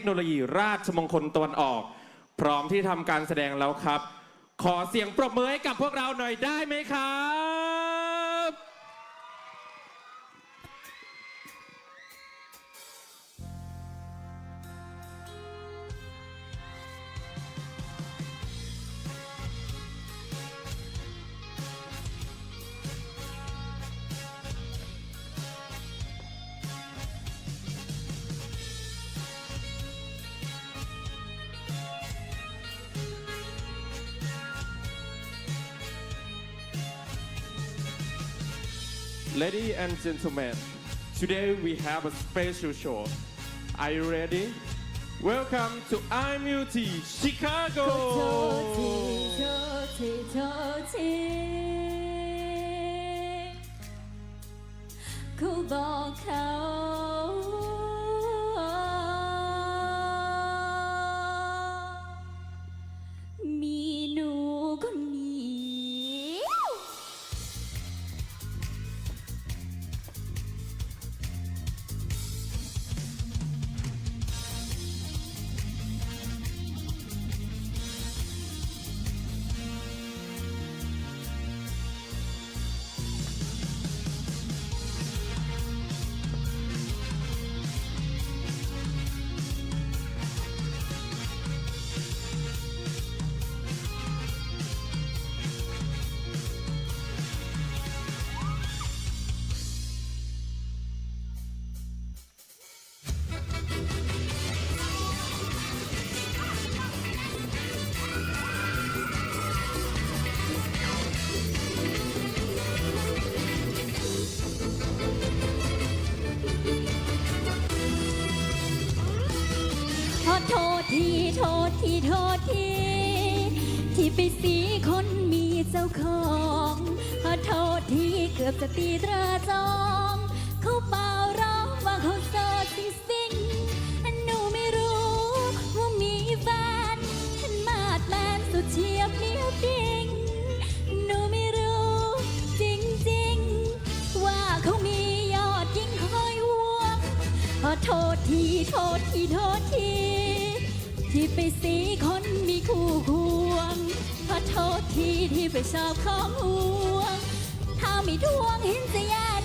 เทคโนโลยีราชมงคลตะวันออก พร้อมที่ทำการแสดงแล้วครับ ขอเสียงปรบมือให้กับพวกเราหน่อยได้ไหมครับ Ladies and gentlemen, today we have a special show. Are you ready? Welcome to IMUT โทษที Chicago! โทษทีโทษทีเขาบอกเ โทษทีโทษทีโทษทีที่ไปสีคนมีเจ้าของขอโทษทีเกือบจะตีตราจองเขาเป่าร้องว่าเขาโสดจริงๆหนูไม่รู้ว่ามีแฟนฉันมาดแมนสุดเฉียบเนียบดิ่งหนูไม่รู้จริงๆว่าเขามียอดยิ่งคอยห่วงขอโทษทีโทษทีโทษที ที่ไปสีคนมีคู่ควงขอโทษทีที่ไปชอบของห่วง ถ้าไม่ทวงเห็นจะแย่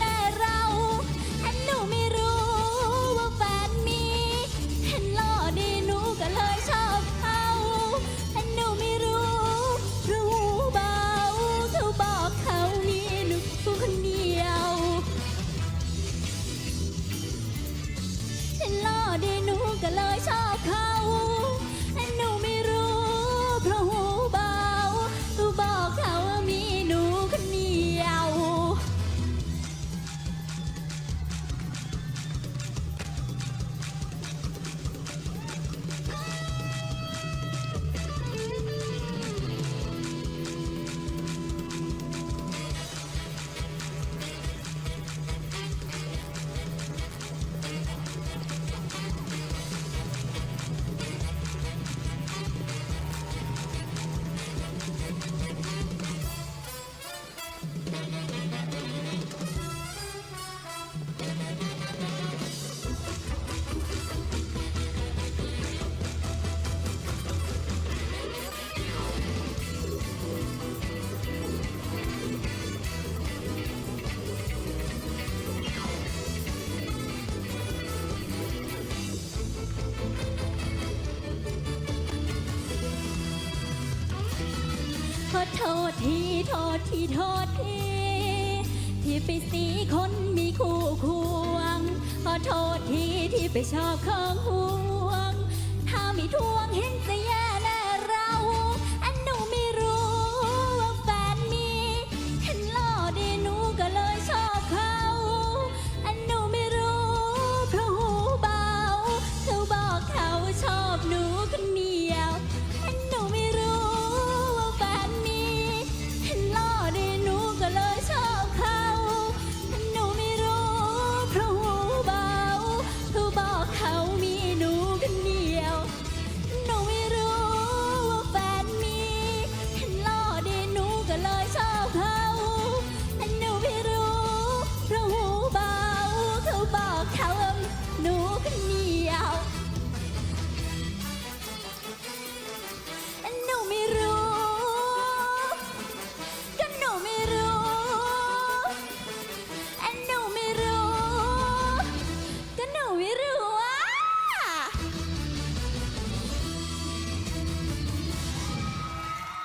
ขอโทษทีโทษทีโทษทีที่ไปสีคนมีคู่ควง ขอโทษทีที่ไปชอบของห่วง ถ้ามีทวงเห็นจะแย่